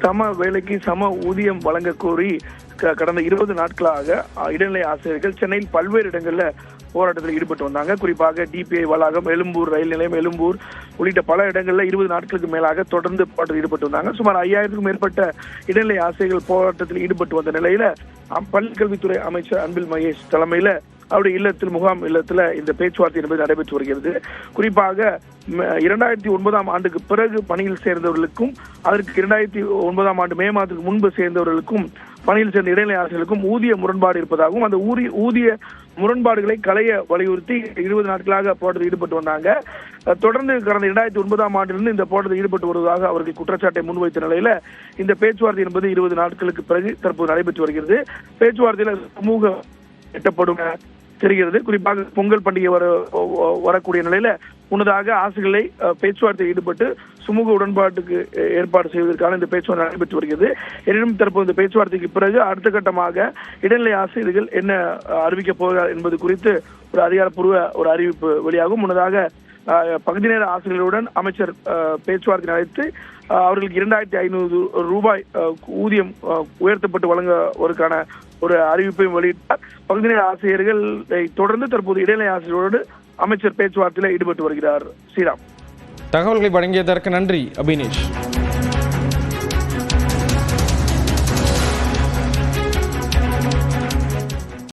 சம வேலைக்கு சம ஊதியம் வழங்க கோரி க- கடந்த இருபது நாட்களாக இடைநிலை ஆசிரியர்கள் சென்னையில் பல்வேறு இடங்களில் போராட்டத்தில் ஈடுபட்டு வந்தாங்க. குறிப்பாக டிபிஐ வளாகம் எழும்பூர் ரயில் நிலையம் எழும்பூர் உள்ளிட்ட பல இடங்களில் இருபது நாட்களுக்கு மேலாக தொடர்ந்து போராட்டத்தில் ஈடுபட்டு வந்தாங்க. சுமார் ஐயாயிரத்துக்கும் மேற்பட்ட இடைநிலை ஆசிரியர்கள் போராட்டத்தில் ஈடுபட்டு வந்த நிலையில பள்ளிக்கல்வித்துறை அமைச்சர் அன்பில் மகேஷ் தலைமையில அவருடைய இல்லத்தில் முகாம் இல்லத்தில் இந்த பேச்சுவார்த்தை என்பது நடைபெற்று வருகிறது. குறிப்பாக இரண்டாயிரத்தி ஒன்பதாம் ஆண்டுக்கு பிறகு பணியில் சேர்ந்தவர்களுக்கும் அதற்கு இரண்டாயிரத்தி ஒன்பதாம் ஆண்டு மே மாதத்துக்கு முன்பு சேர்ந்தவர்களுக்கும் பணியில் சேர்ந்த இடைநிலை ஆசிரியர்களுக்கும் ஊதிய முரண்பாடு இருப்பதாகவும் அந்த ஊதிய ஊதிய முரண்பாடுகளை களைய வலியுறுத்தி இருபது நாட்களாக போராட்டத்தில் ஈடுபட்டு வந்தாங்க. தொடர்ந்து கடந்த இரண்டாயிரத்தி ஒன்பதாம் ஆண்டிலிருந்து இந்த போராட்டத்தில் ஈடுபட்டு வருவதாக அவர்கள் குற்றச்சாட்டை முன்வைத்த நிலையில இந்த பேச்சுவார்த்தை என்பது இருபது நாட்களுக்கு பிறகு தற்போது நடைபெற்று வருகிறது. பேச்சுவார்த்தையில சமூக எட்டப்படும். தெரிகிறது. குறிப்பாக பொங்கல் பண்டிகை வர வரக்கூடிய நிலையில முன்னதாக ஆசிரியர்களை பேச்சுவார்த்தையில் ஈடுபட்டு சுமூக உடன்பாட்டுக்கு ஏற்பாடு செய்வதற்கான இந்த பேச்சுவார்த்தை நடைபெற்று வருகிறது. எனினும் தற்போது இந்த பேச்சுவார்த்தைக்கு பிறகு அடுத்த கட்டமாக இடைநிலை ஆசிரியர்கள் என்ன அறிவிக்கப் போகிறார் என்பது குறித்து ஒரு அதிகாரப்பூர்வ ஒரு அறிவிப்பு வெளியாகும். முன்னதாக பகுதி நேர ஆசிரியர்களுடன் அமைச்சர் பேச்சுவார்த்தை நடத்தி அவர்களுக்கு இரண்டாயிரத்தி ஐநூறு ரூபாய் ஊதியம் உயர்த்தப்பட்டு வழங்குவதற்கான ஒரு அறிவிப்பையும் வெளியிட்டார். பகுதி நேர ஆசிரியர்களை தொடர்ந்து தற்போது இடைநிலை ஆசிரியரோடு அமைச்சர் பேச்சுவார்த்தையில் ஈடுபட்டு வருகிறார். ஸ்ரீராம். தகவல்களை வழங்கியதற்கு நன்றி அபினேஷ்.